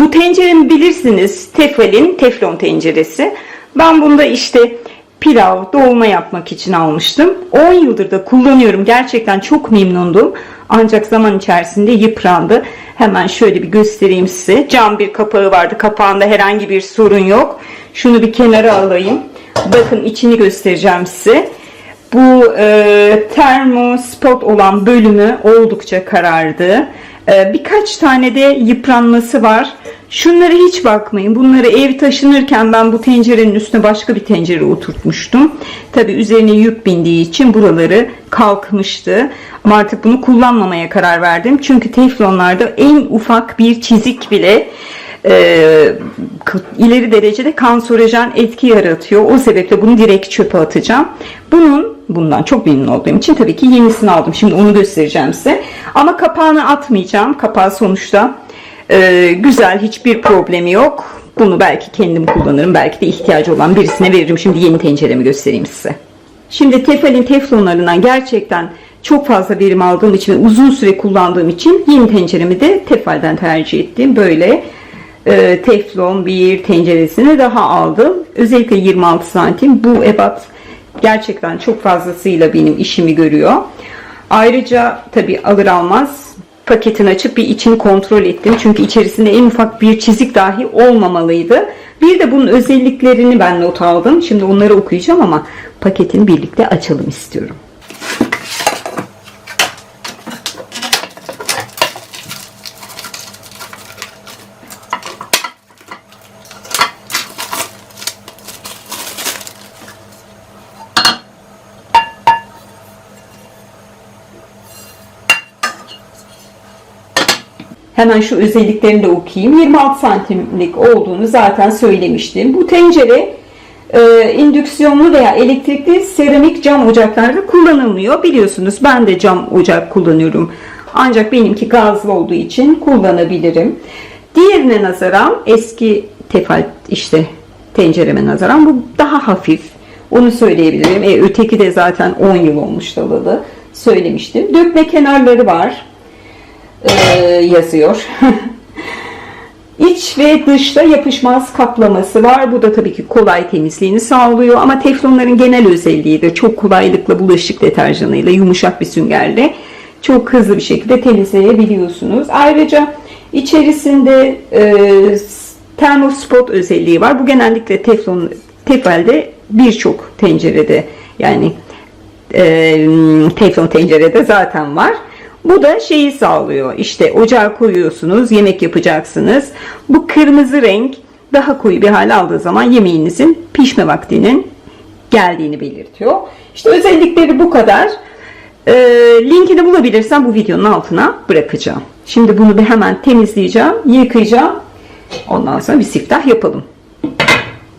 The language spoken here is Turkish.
Bu tenceremi bilirsiniz. Tefal'in teflon tenceresi. Ben bunda işte pilav, dolma yapmak için almıştım. 10 yıldır da kullanıyorum. Gerçekten çok memnundum. Ancak zaman içerisinde yıprandı. Hemen şöyle bir göstereyim size. Cam bir kapağı vardı. Kapağında herhangi bir sorun yok. Şunu bir kenara alayım. Bakın içini göstereceğim size. Bu e, termospot olan bölümü oldukça karardı. E, birkaç tane de yıpranması var. Şunlara hiç bakmayın. Bunları ev taşınırken ben bu tencerenin üstüne başka bir tencere oturtmuştum. Tabi üzerine yük bindiği için buraları kalkmıştı. Ama artık bunu kullanmamaya karar verdim. Çünkü teflonlarda en ufak bir çizik bile e, ileri derecede kanserojen etki yaratıyor. O sebeple bunu direkt çöpe atacağım. Bunun bundan çok memnun olduğum için tabii ki yenisini aldım. Şimdi onu göstereceğim size. Ama kapağını atmayacağım. Kapağı sonuçta e, güzel hiçbir problemi yok. Bunu belki kendim kullanırım. Belki de ihtiyacı olan birisine veririm. Şimdi yeni tenceremi göstereyim size. Şimdi Tefal'in teflonlarından gerçekten çok fazla verim aldığım için uzun süre kullandığım için yeni tenceremi de Tefal'den tercih ettim. Böyle e, teflon bir tenceresini daha aldım. Özellikle 26 santim. Bu ebat gerçekten çok fazlasıyla benim işimi görüyor. Ayrıca tabi alır almaz paketini açıp bir içini kontrol ettim. Çünkü içerisinde en ufak bir çizik dahi olmamalıydı. Bir de bunun özelliklerini ben not aldım. Şimdi onları okuyacağım ama paketini birlikte açalım istiyorum. Hemen şu özelliklerini de okuyayım. 26 santimlik olduğunu zaten söylemiştim. Bu tencere e, indüksiyonlu veya elektrikli seramik cam ocaklarda kullanılmıyor. Biliyorsunuz ben de cam ocak kullanıyorum. Ancak benimki gazlı olduğu için kullanabilirim. Diğerine nazaran eski tefal işte tencereme nazaran bu daha hafif. Onu söyleyebilirim. E, öteki de zaten 10 yıl olmuş dalalı. Söylemiştim. Dökme kenarları var e, yazıyor. İç ve dışta yapışmaz kaplaması var. Bu da tabii ki kolay temizliğini sağlıyor. Ama teflonların genel özelliği de çok kolaylıkla bulaşık deterjanıyla, yumuşak bir süngerle çok hızlı bir şekilde temizleyebiliyorsunuz. Ayrıca içerisinde e, termospot özelliği var. Bu genellikle teflon tefalde birçok tencerede yani e, teflon tencerede zaten var. Bu da şeyi sağlıyor. İşte ocağa koyuyorsunuz, yemek yapacaksınız. Bu kırmızı renk daha koyu bir hale aldığı zaman yemeğinizin pişme vaktinin geldiğini belirtiyor. İşte özellikleri bu kadar. Ee, linkini bulabilirsem bu videonun altına bırakacağım. Şimdi bunu bir hemen temizleyeceğim, yıkayacağım. Ondan sonra bir siftah yapalım.